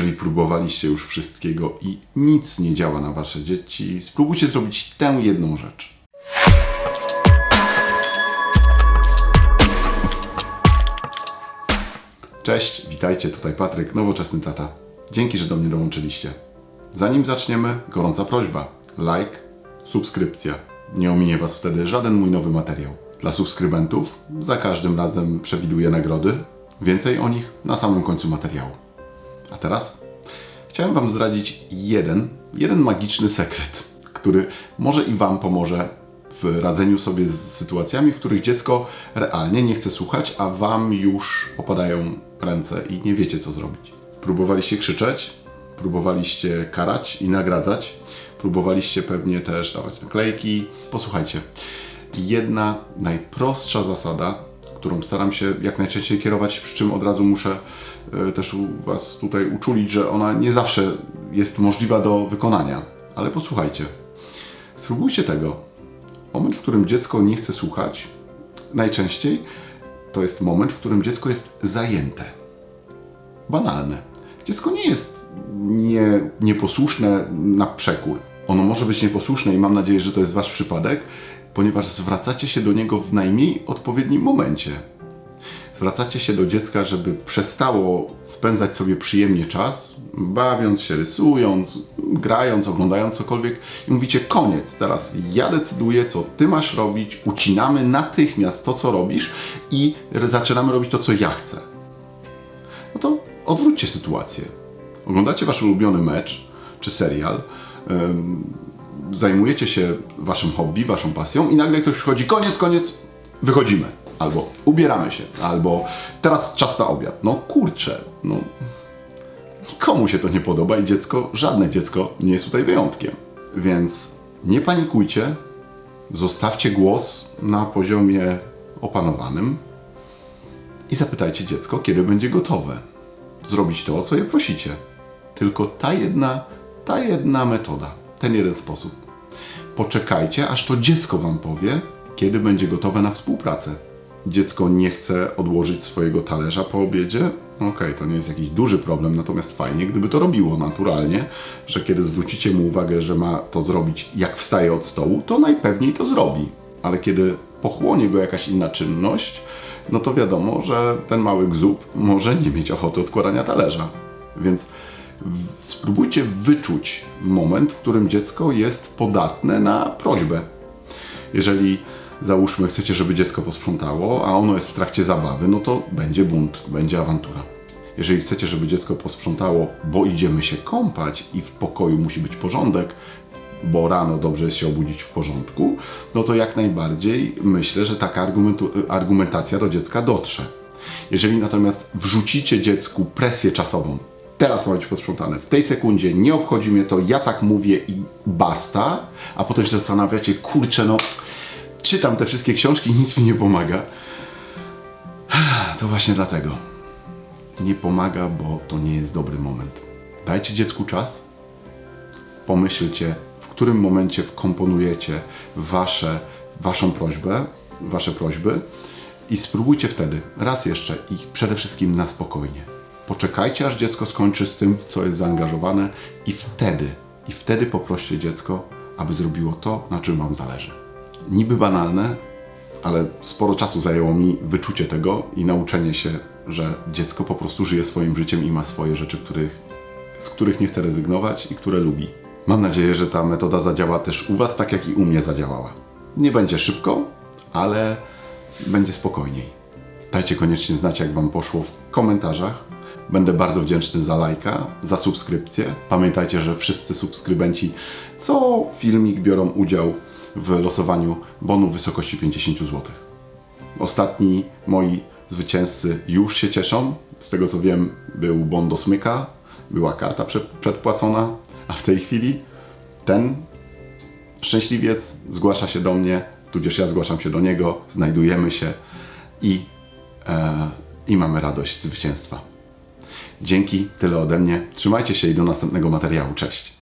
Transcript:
Jeżeli próbowaliście już wszystkiego i nic nie działa na wasze dzieci, spróbujcie zrobić tę jedną rzecz. Cześć, witajcie, tutaj Patryk, nowoczesny tata. Dzięki, że do mnie dołączyliście. Zanim zaczniemy, gorąca prośba: like, subskrypcja. Nie ominie Was wtedy żaden mój nowy materiał. Dla subskrybentów za każdym razem przewiduję nagrody. Więcej o nich na samym końcu materiału. A teraz chciałem Wam zdradzić jeden, jeden magiczny sekret, który może i Wam pomoże w radzeniu sobie z sytuacjami, w których dziecko realnie nie chce słuchać, a Wam już opadają ręce i nie wiecie, co zrobić. Próbowaliście krzyczeć, próbowaliście karać i nagradzać, próbowaliście pewnie też dawać naklejki. Posłuchajcie, jedna najprostsza zasada, którą staram się jak najczęściej kierować, przy czym od razu muszę e, też Was tutaj uczulić, że ona nie zawsze jest możliwa do wykonania. Ale posłuchajcie, spróbujcie tego. Moment, w którym dziecko nie chce słuchać, najczęściej to jest moment, w którym dziecko jest zajęte. Banalne. Dziecko nie jest nie, nieposłuszne na przekór. Ono może być nieposłuszne i mam nadzieję, że to jest Wasz przypadek, ponieważ zwracacie się do niego w najmniej odpowiednim momencie. Zwracacie się do dziecka, żeby przestało spędzać sobie przyjemnie czas, bawiąc się, rysując, grając, oglądając cokolwiek i mówicie koniec, teraz ja decyduję, co ty masz robić, ucinamy natychmiast to, co robisz i zaczynamy robić to, co ja chcę. No to odwróćcie sytuację. Oglądacie wasz ulubiony mecz czy serial, zajmujecie się waszym hobby, waszą pasją i nagle ktoś przychodzi, koniec, koniec, wychodzimy. Albo ubieramy się, albo teraz czas na obiad. No kurczę, no nikomu się to nie podoba i dziecko, żadne dziecko nie jest tutaj wyjątkiem. Więc nie panikujcie, zostawcie głos na poziomie opanowanym i zapytajcie dziecko, kiedy będzie gotowe zrobić to, o co je prosicie. Tylko ta jedna, ta jedna metoda, ten jeden sposób. Poczekajcie, aż to dziecko wam powie, kiedy będzie gotowe na współpracę. Dziecko nie chce odłożyć swojego talerza po obiedzie. Okej, to nie jest jakiś duży problem, natomiast fajnie, gdyby to robiło naturalnie, że kiedy zwrócicie mu uwagę, że ma to zrobić jak wstaje od stołu, to najpewniej to zrobi. Ale kiedy pochłonie go jakaś inna czynność, no to wiadomo, że ten mały gzub może nie mieć ochoty odkładania talerza. Więc spróbujcie wyczuć moment, w którym dziecko jest podatne na prośbę. Jeżeli załóżmy chcecie, żeby dziecko posprzątało, a ono jest w trakcie zabawy, no to będzie bunt, będzie awantura. Jeżeli chcecie, żeby dziecko posprzątało, bo idziemy się kąpać i w pokoju musi być porządek, bo rano dobrze jest się obudzić w porządku, no to jak najbardziej myślę, że taka argumentacja do dziecka dotrze. Jeżeli natomiast wrzucicie dziecku presję czasową, teraz ma być posprzątane, w tej sekundzie nie obchodzi mnie to, ja tak mówię i basta, a potem się zastanawiacie, kurczę, no czytam te wszystkie książki nic mi nie pomaga. To właśnie dlatego. Nie pomaga, bo to nie jest dobry moment. Dajcie dziecku czas, pomyślcie, w którym momencie wkomponujecie wasze, waszą prośbę, wasze prośby i spróbujcie wtedy, raz jeszcze i przede wszystkim na spokojnie. Poczekajcie, aż dziecko skończy z tym, w co jest zaangażowane i wtedy, i wtedy poproście dziecko, aby zrobiło to, na czym wam zależy. Niby banalne, ale sporo czasu zajęło mi wyczucie tego i nauczenie się, że dziecko po prostu żyje swoim życiem i ma swoje rzeczy, których z których nie chce rezygnować i które lubi. Mam nadzieję, że ta metoda zadziała też u Was tak, jak i u mnie zadziałała. Nie będzie szybko, ale będzie spokojniej. Dajcie koniecznie znać, jak Wam poszło w komentarzach. Będę bardzo wdzięczny za lajka, za subskrypcję. Pamiętajcie, że wszyscy subskrybenci co filmik biorą udział w losowaniu bonu w wysokości 50 zł. Ostatni moi zwycięzcy już się cieszą. Z tego co wiem, był bon do smyka, była karta prze- przedpłacona, a w tej chwili ten szczęśliwiec zgłasza się do mnie, tudzież ja zgłaszam się do niego, znajdujemy się i, e, i mamy radość zwycięstwa. Dzięki, tyle ode mnie. Trzymajcie się i do następnego materiału. Cześć.